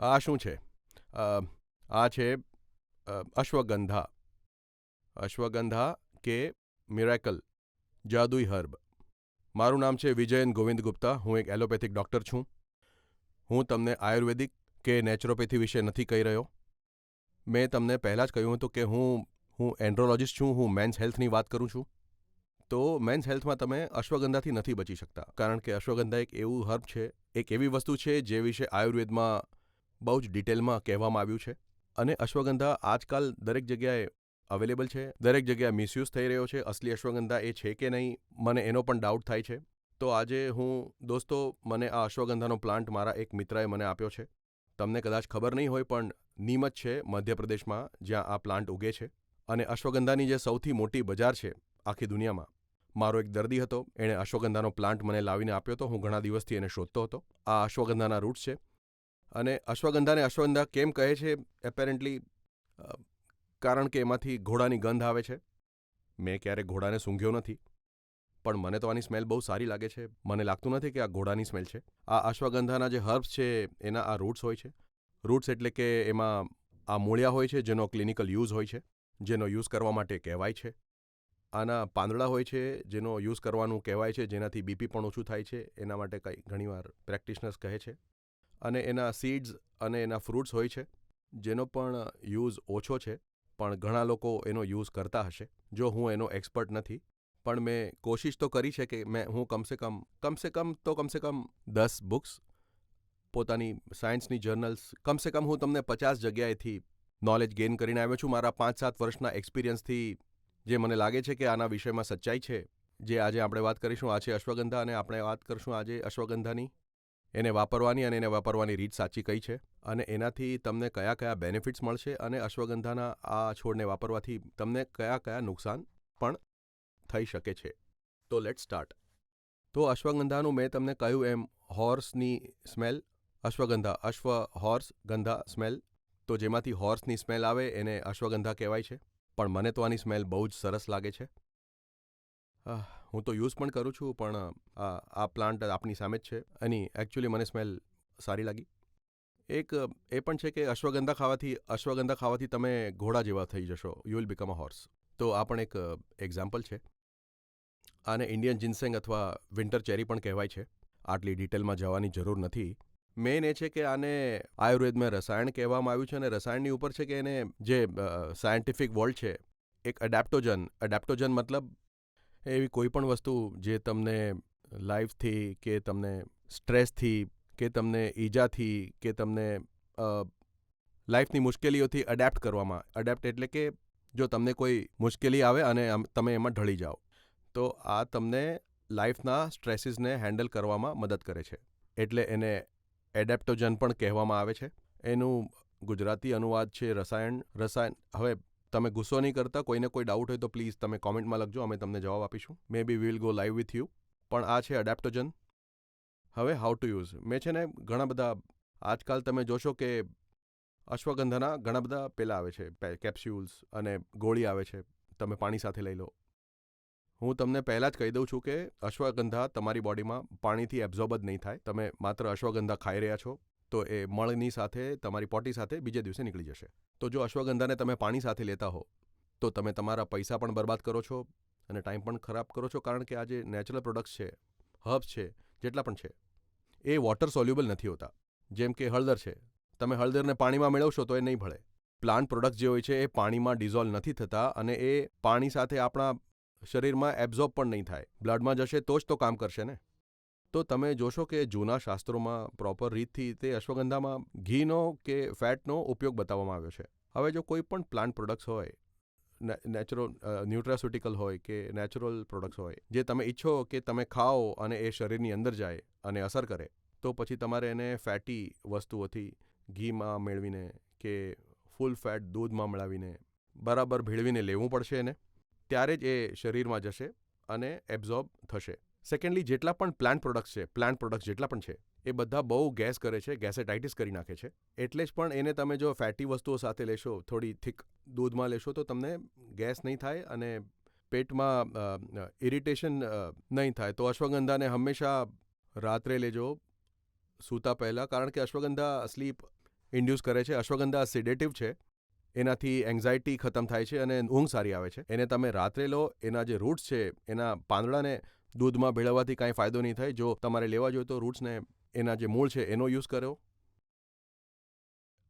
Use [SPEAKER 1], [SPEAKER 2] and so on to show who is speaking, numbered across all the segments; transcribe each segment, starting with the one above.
[SPEAKER 1] આ શું છે? આ છે અશ્વગંધા. અશ્વગંધા કે મિરેકલ, જાદુઈ હર્બ. મારું નામ છે વિજયન ગોવિંદ ગુપ્તા. હું એક એલોપેથિક ડૉક્ટર છું. હું તમને આયુર્વેદિક કે નેચરોપેથી વિશે નથી કહી રહ્યો. મેં તમને પહેલાં જ કહ્યું હતું કે હું હું એન્ડ્રોલોજિસ્ટ છું, હું મેન્સ હેલ્થની વાત કરું છું. તો મેન્સ હેલ્થમાં તમે અશ્વગંધાથી નથી બચી શકતા. કારણ કે અશ્વગંધા એક એવું હર્બ છે, એક એવી વસ્તુ છે જે વિશે આયુર્વેદમાં બહુ જ ડિટેલમાં કહેવામાં આવ્યું છે. અને અશ્વગંધા આજકાલ દરેક જગ્યાએ અવેલેબલ છે. દરેક જગ્યાએ મિસયુઝ થઈ રહ્યો છે. અસલી અશ્વગંધા એ છે કે નહીં, મને એનો પણ ડાઉટ થાય છે. તો આજે હું, દોસ્તો, મને આ અશ્વગંધાનો પ્લાન્ટ મારા એક મિત્રએ મને આપ્યો છે. તમને કદાચ ખબર નહીં હોય, પણ નીમચ છે મધ્યપ્રદેશમાં, જ્યાં આ પ્લાન્ટ ઉગે છે. અને અશ્વગંધાની જે સૌથી મોટી બજાર છે, આખી દુનિયામાં. મારો એક દર્દી હતો, એણે અશ્વગંધાનો પ્લાન્ટ મને લાવીને આપ્યો હતો હું ઘણા દિવસથી એને શોધતો હતો. આ અશ્વગંધાના રૂટ્સ છે. અને અશ્વગંધાને અશ્વગંધા કેમ કહે છે? એપેરેન્ટલી કારણ કે એમાંથી ઘોડાની ગંધ આવે છે. મેં ક્યારેક ઘોડાને સૂંઘ્યો નથી. પણ મને તો આની સ્મેલ બહુ સારી લાગે છે. મને લાગતું નથી કે આ ઘોડાની સ્મેલ છે. આ અશ્વગંધાના જે હર્બ્સ છે, એના આ રૂટ્સ હોય છે. રૂટ્સ એટલે કે એમાં આ મૂળિયા હોય છે, જેનો ક્લિનિકલ યુઝ હોય છે, જેનો યુઝ કરવા માટે કહેવાય છે. આના પાંદડા હોય છે, જેનો યુઝ કરવાનું કહેવાય છે, જેનાથી બીપી પણ ઓછું થાય છે. એના માટે કંઈ ઘણીવાર પ્રેક્ટિશનર્સ કહે છે. અને એના સીડ્સ અને એના ફ્રૂટ્સ હોય છે, જેનો પણ યુઝ ઓછો છે, પણ ઘણા લોકો એનો યુઝ કરતા હશે. જો હું એનો એક્સપર્ટ નથી, પણ મેં કોશિશ તો કરી છે કે મેં, હું કમસે કમ કમસે કમ તો કમસે કમ દસ બુક્સ પોતાની સાયન્સની જર્નલ્સ કમસે કમ હું તમને પચાસ જગ્યાએથી નોલેજ ગેઇન કરીને આવ્યો છું. મારા પાંચ સાત વર્ષના એક્સપિરિયન્સથી જે મને લાગે છે કે આના વિષયમાં સચ્ચાઈ છે, જે આજે આપણે વાત કરીશું. આ છે અશ્વગંધા અને આપણે વાત કરીશું આજે અશ્વગંધાની. એને વાપરવાની અને એને વાપરવાની રીત સાચી કઈ છે? અને એનાથી તમને કયા કયા બેનિફિટ્સ મળશે? અને અશ્વગંધાના આ છોડને વાપરવાથી તમને કયા કયા નુકસાન પણ થઈ શકે છે? તો લેટ સ્ટાર્ટ તો અશ્વગંધાનું મેં તમને કહ્યું એમ હોર્સની સ્મેલ અશ્વગંધા, અશ્વ હોર્સ ગંધા સ્મેલ તો જેમાંથી હોર્સની સ્મેલ આવે, એને અશ્વગંધા કહેવાય છે. પણ મને તો આની સ્મેલ બહુ જ સરસ લાગે છે. હું તો યુઝ પણ કરું છું, પણ, આ પ્લાન્ટ આપની સામે જ છે. એની એકચ્યુઅલી મને સ્મેલ સારી લાગી. એક, એ પણ છે કે અશ્વગંધા ખાવાથી અશ્વગંધા ખાવાથી તમે ઘોડા જેવા થઈ જશો. You will become a horse તો આ પણ એક એક્ઝામ્પલ છે. આને ઇન્ડિયન જિન્સેંગ અથવા વિન્ટર ચેરી પણ કહેવાય છે. આટલી ડિટેલમાં જવાની જરૂર નથી. મેઇન એ છે કે આને આયુર્વેદમાં રસાયણ કહેવામાં આવ્યું છે અને રસાયણની ઉપર છે કે એને જે સાયન્ટિફિક વર્લ્ડ છે, એક એડેપ્ટોજન એડેપ્ટોજન મતલબ એવી કોઈ પણ વસ્તુ જે તમને લાઈફથી કે તમને સ્ટ્રેસથી કે તમને ઈજાથી કે તમને લાઈફની મુશ્કેલીઓથી અડેપ્ટ કરવામાં અડેપ્ટ એટલે કે જો તમને કોઈ મુશ્કેલી આવે અને તમે એમાં ઢળી જાઓ, તો આ તમને લાઈફના સ્ટ્રેસીસને હેન્ડલ કરવામાં મદદ કરે છે. એટલે એને એડેપ્ટોજન પણ કહેવામાં આવે છે. એનું ગુજરાતી અનુવાદ છે રસાયણ રસાયણ, હવે તમે ગુસ્સો નહીં કરતા, કોઈને કોઈ ડાઉટ હોય તો પ્લીઝ તમે કોમેન્ટમાં લખજો, અમે તમને જવાબ આપીશું. Maybe will go live with you પણ આ છે અડેપ્ટોજન હવે હાઉ ટુ યુઝ મેં છે ને ઘણા બધા, આજકાલ તમે જોશો કે અશ્વગંધાના ઘણા બધા પેલા આવે છે કેપ્સ્યુલ્સ અને ગોળી આવે છે, તમે પાણી સાથે લઈ લો. હું તમને પહેલાં જ કહી દઉં છું કે અશ્વગંધા તમારી બોડીમાં પાણીથી એબ્ઝોર્બ જ નહીં થાય. તમે માત્ર અશ્વગંધા ખાઈ રહ્યા છો. તો એ મળની સાથે તમારી પોટી સાથે બીજે દિવસે નીકળી જશે. તો જો અશ્વગંધાને તમે પાણી સાથે લેતા હો, તો તમે તમારા પૈસા પણ બરબાદ કરો છો અને ટાઈમ પણ ખરાબ કરો છો કારણ કે આ જે નેચરલ પ્રોડક્ટ્સ છે, હર્બ્સ છે, જેટલા પણ છે, એ વોટર સોલ્યુબલ નથી હોતા. જેમ કે હળદર છે, તમે હળદરને પાણીમાં મેળવશો તો એ નહીં ભળે. પ્લાન્ટ પ્રોડક્ટ જે હોય છે એ પાણીમાં ડિઝોલ્વ નથી થતા અને એ પાણી સાથે આપણા શરીરમાં એબ્ઝોર્બ પણ નહીં થાય. બ્લડમાં જશે તો જ તો કામ કરશે ને? તો તમે જોશો કે જૂના શાસ્ત્રોમાં પ્રોપર રીતથી તે અશ્વગંધામાં ઘીનો કે ફેટનો ઉપયોગ બતાવવામાં આવ્યો છે. હવે જો કોઈ પણ પ્લાન્ટ પ્રોડક્ટ્સ હોય નેચરલ ન્યુટ્રાસ્યુટિકલ હોય કે નેચરલ પ્રોડક્ટ્સ હોય, જે તમે ઈચ્છો કે તમે ખાઓ અને એ શરીરની અંદર જાય અને અસર કરે, તો પછી તમારે એને ફેટી વસ્તુઓથી ઘીમાં મેળવીને કે ફૂલ ફેટ દૂધમાં મળાવીને બરાબર ભેળવીને લેવું પડશે એને. ત્યારે જ એ શરીરમાં જશે અને એબ્ઝોર્બ થશે. સેકન્ડલી જેટલા પણ પ્લાન્ટ પ્રોડક્ટ્સ છે પ્લાન્ટ પ્રોડક્ટ્સ જેટલા પણ છે, એ બધા બહુ ગેસ કરે છે, ગેસેટાઇટિસ કરી નાખે છે. એટલે જ પણ એને તમે જો ફેટી વસ્તુઓ સાથે લેશો, થોડી થીક દૂધમાં લેશો, તો તમને ગેસ નહીં થાય અને પેટમાં ઇરિટેશન નહીં થાય. તો અશ્વગંધાને હંમેશા રાત્રે લેજો, સૂતા પહેલાં, કારણ કે અશ્વગંધા સ્લીપ ઇન્ડ્યુસ કરે છે. અશ્વગંધા સિડેટિવ છે, એનાથી એન્ઝાયટી ખતમ થાય છે અને ઊંઘ સારી આવે છે. એને તમે રાત્રે લો, એના જે રૂટ્સ છે, એના પાંદડાને દૂધમાં ભેળવવાથી કાંઈ ફાયદો નહીં થાય. જો તમારે લેવા જોઈએ તો રૂટ્સને એના જે મૂળ છે એનો યુઝ કરો.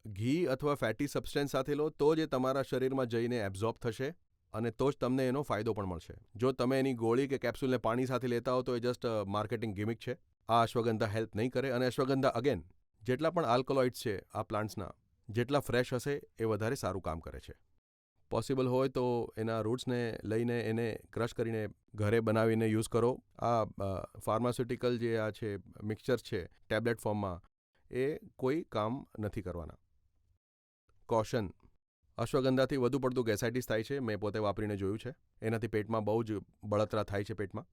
[SPEAKER 1] ઘી અથવા ફેટી સબસ્ટેન્સ સાથે લો તો જ એ તમારા શરીરમાં જઈને એબ્ઝોર્બ થશે અને તો જ તમને એનો ફાયદો પણ મળશે. જો તમે એની ગોળી કે કેપ્સ્યુલને પાણી સાથે લેતા હો તો એ જસ્ટ માર્કેટિંગ ગિમિક છે. આ અશ્વગંધા હેલ્પ નહીં કરે અને અશ્વગંધા અગેન જેટલા પણ આલ્કોલોઇડ્સ છે આ પ્લાન્ટ્સના, જેટલા ફ્રેશ હશે એ વધારે સારું કામ કરે છે. પોસિબલ હોય તો એના રૂટ્સને લઈને એને ક્રશ કરીને ઘરે બનાવીને યુઝ કરો. આ ફાર્માસ્યુટિકલ જે આ છે મિક્સચર છે ટેબ્લેટ ફોર્મમાં એ કોઈ કામ નથી કરવાના. કોશન અશ્વગંધાથી વધુ પડતું ગેસાઇટિસ થાય છે, મેં પોતે વાપરીને જોયું છે. એનાથી પેટમાં બહુ જ બળતરા થાય છે પેટમાં.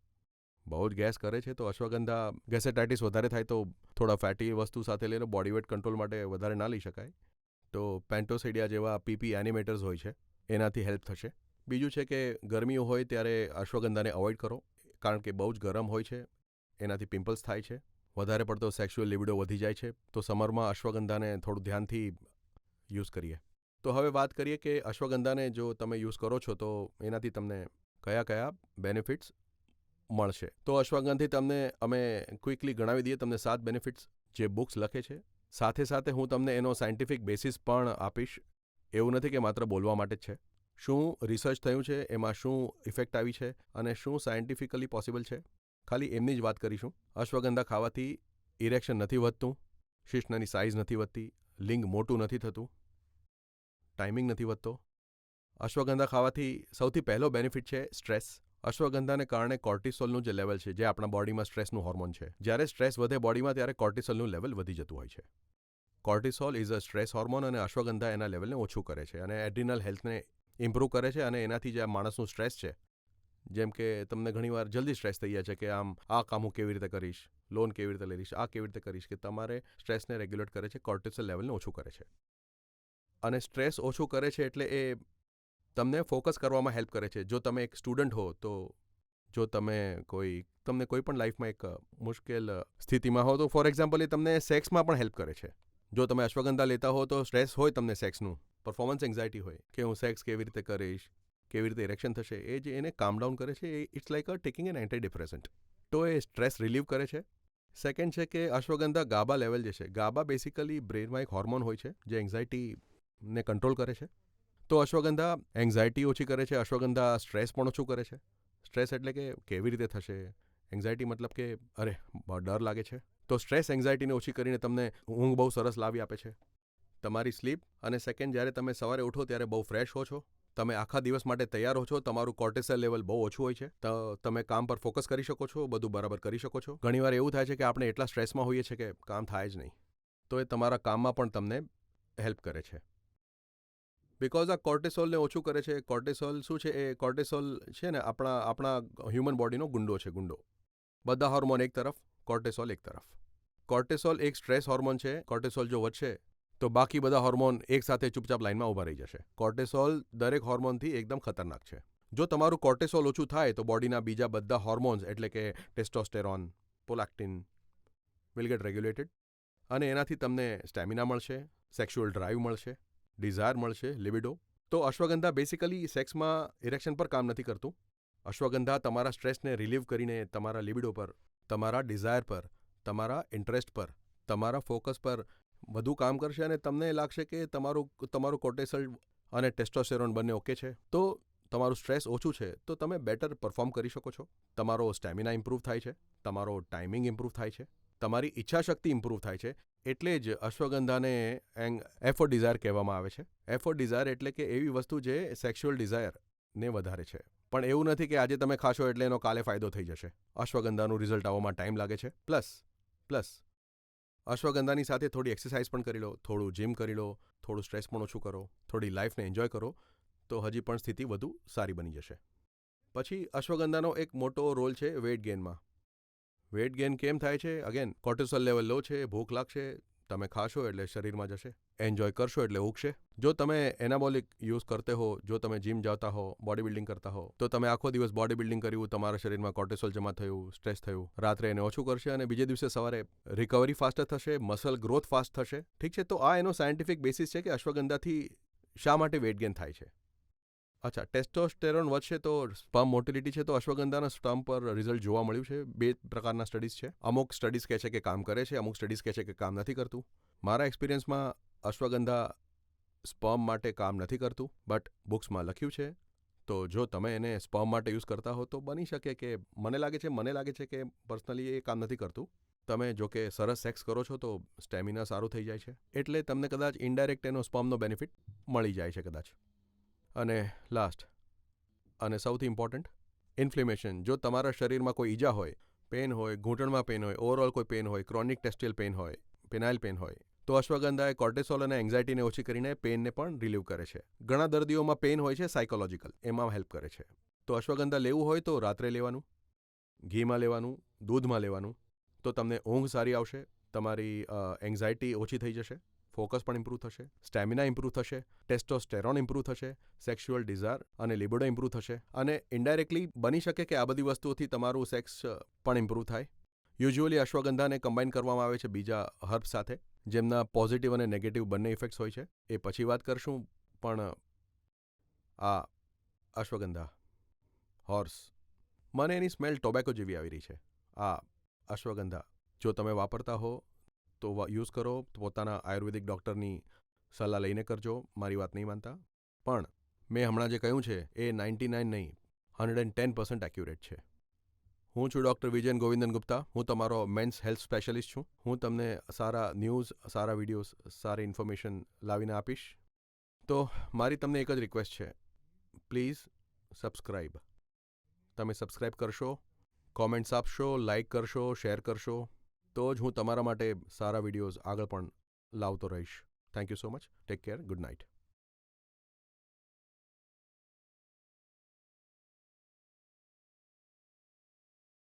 [SPEAKER 1] બહુ જ ગેસ કરે છે, તો અશ્વગંધા ગેસેટાઇટિસ વધારે થાય તો થોડા ફેટી વસ્તુ સાથે લઈને બોડી વેટ કંટ્રોલ માટે વધારે ના લઈ શકાય. તો પેન્ટોસિડિયા જેવા પીપી એનિમેટર્સ હોય છે. એનાથી હેલ્પ થશે. બીજું છે કે ગરમીઓ હોય ત્યારે અશ્વગંધાને અવોઇડ કરો, કારણ કે બહુ જ ગરમ હોય છે, એનાથી પિમ્પલ્સ થાય છે. વધારે પડતો સેક્સ્યુઅલ લિબિડો વધી જાય છે. તો સમરમાં અશ્વગંધાને થોડું ધ્યાનથી યુઝ કરીએ. તો હવે વાત કરીએ કે અશ્વગંધાને જો તમે યુઝ કરો છો, તો એનાથી તમને કયા કયા બેનિફિટ્સ મળશે? તો અશ્વગંધી તમને અમે ક્વિકલી ગણાવી દઈએ, તમને સાત બેનિફિટ્સ જે બુક્સ લખે છે. સાથે સાથે હું તમને એનો સાયન્ટિફિક બેસિસ પણ આપીશ. એવું નથી કે માત્ર બોલવા માટે જ છે. શું રિસર્ચ થયું છે? એમાં શું ઇફેક્ટ આવી છે? અને શું સાયન્ટિફિકલી પોસિબલ છે? ખાલી એમની જ વાત કરીશું. અશ્વગંધા ખાવાથી ઇરેક્શન નથી વધતું, શિશ્નની સાઇઝ નથી વધતી, લિંગ મોટું નથી થતું ટાઈમિંગ નથી વધતો. અશ્વગંધા ખાવાથી સૌથી પહેલો બેનિફિટ છે સ્ટ્રેસ અશ્વગંધાને કારણે કોર્ટિસોલનું જે લેવલ છે, જે આપણા બોડીમાં સ્ટ્રેસનું હોર્મોન છે, જ્યારે સ્ટ્રેસ વધે બોડીમાં ત્યારે કોર્ટિસોલનું લેવલ વધી જતું હોય છે. Cortisol is a stress hormone અને અશ્વગંધા એના લેવલને ઓછું કરે છે અને એડ્રિનલ હેલ્થને ઇમ્પ્રૂવ કરે છે અને એનાથી જે આ માણસનું સ્ટ્રેસ છે, જેમ કે તમને ઘણીવાર જલ્દી સ્ટ્રેસ થઈ જાય છે કે આમ, આ કામ હું કેવી રીતે કરીશ? લોન કેવી રીતે લઈશ? આ કેવી રીતે કરીશ? કે તમારે સ્ટ્રેસને રેગ્યુલેટ કરે છે, કોર્ટિસોલ લેવલને ઓછું કરે છે. અને સ્ટ્રેસ ઓછું કરે છે એટલે એ તમને ફોકસ કરવામાં હેલ્પ કરે છે. જો તમે એક સ્ટુડન્ટ હો, તો જો તમે કોઈ, તમને કોઈ પણ લાઈફમાં એક મુશ્કેલ સ્થિતિમાં હો, તો ફોર એક્ઝામ્પલ એ તમને સેક્સમાં પણ હેલ્પ કરે છે. જો તમે અશ્વગંધા લેતા હો તો સ્ટ્રેસ હોય તમને સેક્સનું. પરફોર્મન્સ એન્ઝાયટી હોય. કે હું સેક્સ કેવી રીતે કરીશ, કેવી રીતે ઇરેક્શન થશે, એ જે એને કામ ડાઉન કરે છે, એ it's like a taking an anti depressant તો એ સ્ટ્રેસ રિલીવ કરે છે. સેકન્ડ છે કે અશ્વગંધા ગાબા લેવલ જે છે, ગાબા બેસિકલી બ્રેનમાં એક હોર્મોન હોય છે, જે એન્ઝાયટીને કંટ્રોલ કરે છે. તો અશ્વગંધા એન્ઝાયટી ઓછી કરે છે, અશ્વગંધા સ્ટ્રેસ પણ ઓછું કરે છે. સ્ટ્રેસ એટલે કે કેવી રીતે થશે? એન્ઝાયટી મતલબ કે અરે ડર લાગે છે. તો સ્ટ્રેસ એન્ઝાયટીને ઓછી કરીને તમને ઊંઘ બહુ સરસ લાવી આપે છે. તમારી સ્લીપ અને સેકન્ડ જ્યારે તમે સવારે ઉઠો ત્યારે બહુ ફ્રેશ હો છો. તમે આખા દિવસ માટે તૈયાર હો છો, તમારું કોર્ટેસલ લેવલ બહુ ઓછું હોય છે. તો, તમે કામ પર ફોકસ કરી શકો છો, બધું બરાબર કરી શકો છો. ઘણીવાર એવું થાય છે કે આપણે એટલા સ્ટ્રેસમાં હોઈએ છીએ કે કામ થાય જ નહીં. તો એ તમારા કામમાં પણ તમને હેલ્પ કરે છે. બિકોઝ આ કોર્ટેસોલને ઓછું કરે છે, કોર્ટેસોલ શું છે? એ કોર્ટેસોલ છે ને, આપણા આપણા હ્યુમન બોડીનો ગુંડો છે, ગુંડો. બધા હોર્મોન એક તરફ કોર્ટિસોલ એક તરફ. કોર્ટિસોલ એક સ્ટ્રેસ હોર્મોન છે, કોર્ટિસોલ જો વધશે, તો બાકી બધા હોર્મોન એકસાથે ચૂપચાપ લાઇનમાં ઊભા રહી જશે. કોર્ટિસોલ દરેક હોર્મોનથી એકદમ ખતરનાક છે. જો તમારું કોર્ટિસોલ ઓછું થાય, તો બોડીના બીજા બધા હોર્મોન્સ એટલે કે testosterone prolactin will get regulated અને એનાથી તમને સ્ટેમિના મળશે, સેક્સ્યુઅલ ડ્રાઈવ મળશે, ડિઝાયર મળશે, લિબિડો. તો અશ્વગંધા બેસિકલી સેક્સમાં ઇરેક્શન પર કામ નથી કરતું. અશ્વગંધા તમારા સ્ટ્રેસને રિલીવ કરીને તમારા લિબિડો પર તમારા ડિઝાયર પર, તમારા ઇન્ટરેસ્ટ પર, તમારા ફોકસ પર વધુ કામ કરશે અને તમને લાગશે કે તમારું તમારું કોર્ટેસલ અને ટેસ્ટોસ્ટેરોન બંને ઓકે છે. તો તમારું સ્ટ્રેસ ઓછું છે, તો તમે બેટર પરફોર્મ કરી શકો છો. તમારો સ્ટેમિના ઇમ્પ્રૂવ થાય છે, તમારો ટાઈમિંગ ઇમ્પ્રૂવ થાય છે, તમારી ઈચ્છાશક્તિ ઇમ્પ્રૂવ થાય છે, એટલે જ અશ્વગંધાને એંગ એફો ડિઝાયર કહેવામાં આવે છે. એફો ડિઝાયર એટલે કે એવી વસ્તુ જે સેક્સ્યુઅલ ડિઝાયરને વધારે છે. પણ એવું નથી કે આજે તમે ખાશો એટલે એનો કાલે ફાયદો થઈ જશે. અશ્વગંધાનું રિઝલ્ટ આવવામાં ટાઈમ લાગે છે. પ્લસ પ્લસ અશ્વગંધાની સાથે થોડી એક્સરસાઇઝ પણ કરી લો, થોડું જીમ કરી લો, થોડું સ્ટ્રેસ પણ ઓછું કરો, થોડી લાઈફને એન્જોય કરો, તો હજી પણ સ્થિતિ વધુ સારી બની જશે. પછી, અશ્વગંધાનો એક મોટો રોલ છે વેઇટ ગેઇનમાં વેઇટ ગેઇન કેમ થાય છે? અગેન કોર્ટિસોલ લેવલ લો છે, ભૂખ લાગશે તમે ખાશો એટલે શરીરમાં જશે. એન્જોય કરશો એટલે ઉગશે. જો તમે એનાબોલિક યુઝ કરતે હો, જો તમે જીમ જાતા હો બોડી બિલ્ડિંગ કરતા હો, તો તમે આખો દિવસ બોડી બિલ્ડિંગ કર્યું, તમારા શરીરમાં કોર્ટેસોલ જમા થયું સ્ટ્રેસ થયું, રાત્રે એને ઓછું કરશે અને બીજે દિવસે સવારે રિકવરી ફાસ્ટ થશે મસલ ગ્રોથ ફાસ્ટ થશે. ઠીક છે, તો આ એનો સાયન્ટિફિક બેસિસ છે કે અશ્વગંધાથી શા માટે વેટ ગેન થાય છે? અચ્છા ટેસ્ટોસ્ટેરોન વધશે તો સ્પર્મ મોટિલિટી છે તો અશ્વગંધાના સ્પર્મ પર રિઝલ્ટ જોવા મળ્યું છે. બે પ્રકારના સ્ટડીઝ છે. અમુક સ્ટડીઝ કહે છે કે કામ કરે છે, અમુક સ્ટડીઝ કહે છે કે કામ નથી કરતું. મારા એક્સપિરિયન્સમાં અશ્વગંધા સ્પર્મ માટે કામ નથી કરતું બટ બુક્સમાં લખ્યું છે. તો જો તમે એને સ્પર્મ માટે યુઝ કરતા હો તો બની શકે કે મને લાગે છે, મને લાગે છે કે પર્સનલી એ કામ નથી કરતું. તમે જો કે સરસ સેક્સ કરો છો તો સ્ટેમિના સારું થઈ જાય છે. એટલે તમને કદાચ ઇનડાયરેક્ટ એનો સ્પર્મનો બેનિફિટ મળી જાય છે કદાચ. અને લાસ્ટ અને સૌથી ઇમ્પોર્ટન્ટ ઇન્ફ્લેમેશન જો તમારા શરીરમાં કોઈ ઈજા હોય પેન હોય, ઘૂંટણમાં પેન હોય ઓવરઓલ કોઈ પેન હોય ક્રોનિક ટેસ્ટિયલ પેન હોય પેનાઇલ પેન હોય, તો અશ્વગંધા એ કોર્ટેસોલ અને એન્ઝાઇટીને ઓછી કરીને પેનને પણ રિલીવ કરે છે. ઘણા દર્દીઓમાં પેન હોય છે સાયકોલોજીકલ એમાં હેલ્પ કરે છે. તો અશ્વગંધા લેવું હોય તો રાત્રે લેવાનું, ઘીમાં લેવાનું, દૂધમાં લેવાનું, તો તમને ઊંઘ સારી આવશે, તમારી એન્ઝાઇટી ઓછી થઈ જશે. ફોકસ પણ ઇમ્પ્રૂવ થશે, સ્ટેમિના ઇમ્પ્રૂવ થશે, ટેસ્ટોસ્ટેરોન ઇમ્પ્રૂવ થશે, સેક્સ્યુઅલ ડિઝાયર અને લિબડો ઇમ્પ્રૂવ થશે. અને ઇન્ડાયરેક્ટલી બની શકે કે આ બધી વસ્તુઓથી તમારું સેક્સ પણ ઇમ્પ્રૂવ થાય. યુઝ્યુઅલી અશ્વગંધાને કમ્બાઈન કરવામાં આવે છે બીજા હર્બ સાથે, જેમના પોઝિટિવ અને નેગેટિવ બંને ઇફેક્ટ્સ હોય છે. એ પછી વાત કરશું પણ, આ અશ્વગંધા, હોર્સ. મને એની સ્મેલ ટોબેકો જેવી આવી રહી છે. આ અશ્વગંધા, જો તમે વાપરતા હો તો યુઝ કરો. પોતાના આયુર્વેદિક ડૉક્ટરની સલાહ લઈને કરજો. મારી વાત નહીં માનતા. પણ મેં હમણાં જે કહ્યું છે, એ નાઇન્ટી નાઇન નહીં hundred and ten percent accurate છે. હું છું ડૉક્ટર વિજયન ગોવિંદન ગુપ્તા. હું તમારો મેન્સ હેલ્થ સ્પેશિયાલિસ્ટ છું. હું તમને સારા ન્યૂઝ સારા વિડીયોઝ સારી ઇન્ફોર્મેશન લાવીને આપીશ. તો મારી તમને એક જ રિક્વેસ્ટ છે. પ્લીઝ સબસ્ક્રાઈબ તમે સબસ્ક્રાઈબ કરશો કોમેન્ટ્સ આપશો લાઇક કરશો શેર કરશો. તો જ હું તમારા માટે સારા વિડીયોઝ આગળ પણ લાવતો રહીશ. Thank you so much take care good night